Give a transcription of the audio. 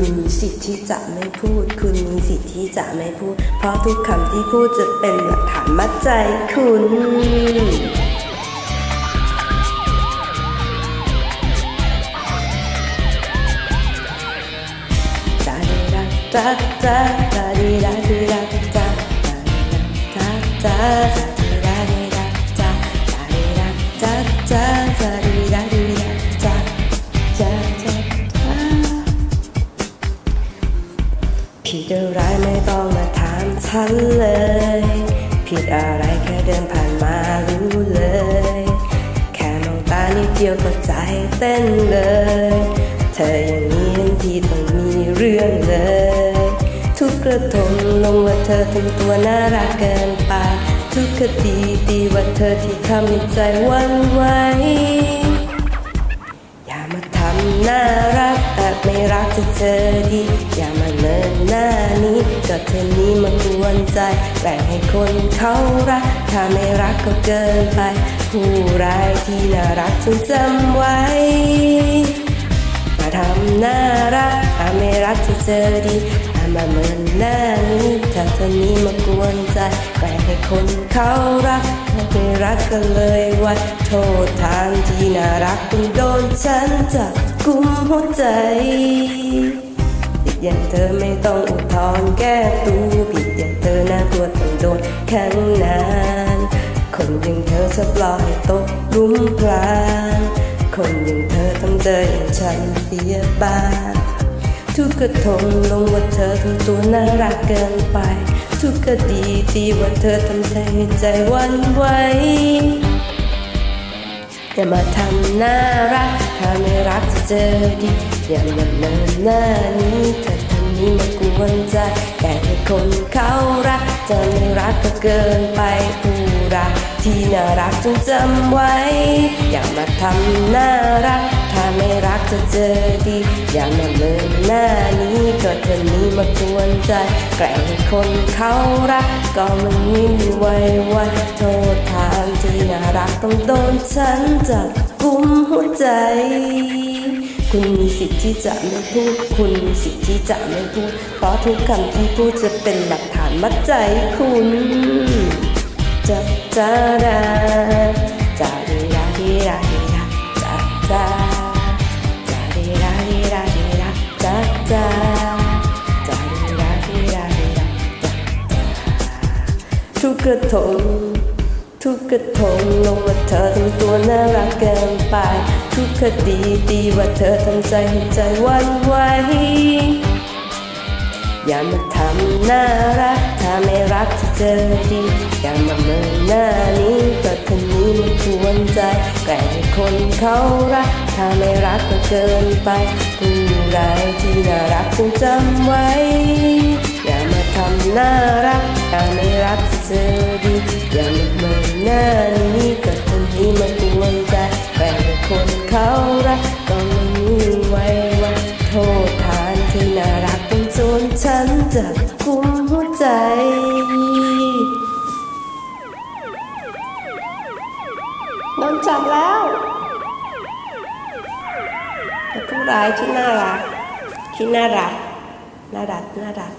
คุณมีสิทธิ์ที่จะไม่พูด คุณมีสิทธิ์ที่จะไม่พูด เพราะทุกคำที่พูดจะเป็นหลักฐานมัดใจคุณจาดีดาจาจาจาดีดาดีดาจาจาจา ผิดอะไรไม่ต้องมาถามฉันเลย ผิดอะไรแค่เดินผ่านมารู้เลย แค่มองตานิดเดียวก็ใจเต้นเลย เธออย่างนี้ทันทีต้องมีเรื่องเลย ทุกกระทงลงว่าเธอถึงตัวน่ารักเกินไป ทุกคดีตีว่าเธอที่ทำให้ใจวันไหวอย่ามาทำหน่า รักแต่ไม่รักจะเจอดี อย่ามาเนินหน้านี้ก็เธอนี้มากวนใจแบ่งให้คนเขารัก ถ้าไม่รักก็เกินไป ผู้ร้ายที่น่ารักจงจำไว้ มาทำน่ารักถ้าไม่รักจะเจอดีถ้ามาเมินหน้านี้ถ้าเธอนี้มากวนใจแกล้งให้คนเขารัก ไม่รักก็เลยว่าโทษทางที่น่ารักต้องโดนฉันจับกุมหัวใจผิดอย่างเธอไม่ต้องอุทธรณ์แก้ตัวผิดอย่างเธอน่ากลัวต้องโดนแข็งนานคนอย่างเธอจะปล่อยตกลุมพรางคนอย่างเธอต้องเจออย่างฉันเสียบ้างทุกกระทงลงว่าเธอทำตัวน่ารักเกินไป ทุกคดีตีว่าเธอทำใจใจวันไหวอย่ามาทำน่ารัก ถ้าไม่รักจะเจอดี อย่ามาเนินหน้านี้เธอทำนี้มากวนใจ แต่คนเขารักจะไม่รักก็เกินไปอู้ รักที่น่ารักจงจำไว้ อย่ามาทำน่ารัก ถ้าไม่รักจะเจอดี อย่ามาเมินหน้านี้ก็เธอนี้มากวนใจ แกล้งให้คนเขารัก ก็มันไม่มีไว้วันโทษทางที่น่ารักต้องโดนฉันจับกุมหัวใจคุณมีสิทธิ์ที่จะไม่พูด คุณมีสิทธิ์ที่จะไม่พูด เพราะทุกคำที่พูดจะเป็นหลักฐานมัดใจคุณ จับจาดาจาดีดาดีดาดีดาจัจาจาดีดาดีดาดีดาจัจาจาดีดาดีดาดีดาจัจาทุกกระทงทุกกระทงลงว่าเธอทำตัวน่ารักเกินไป ทุกคดีตีว่าเธอทำใจให้ใจวันไหวอย่ามาทำน่ารัก ไม่รักจะเจอดีอย่ามาเมินหน้านี้ก็คนนี้มันควรใจแกล้งให้คนเขารัก ถ้าไม่รักก็เกินไปผู้ร้ายที่น่ารักจงจำไว้ อย่ามาทำน่ารักถ้าไม่รักจะเจอดี จับแล้วผู้ร้ายที่น่ารักที่น่ารักน่ารักน่ารัก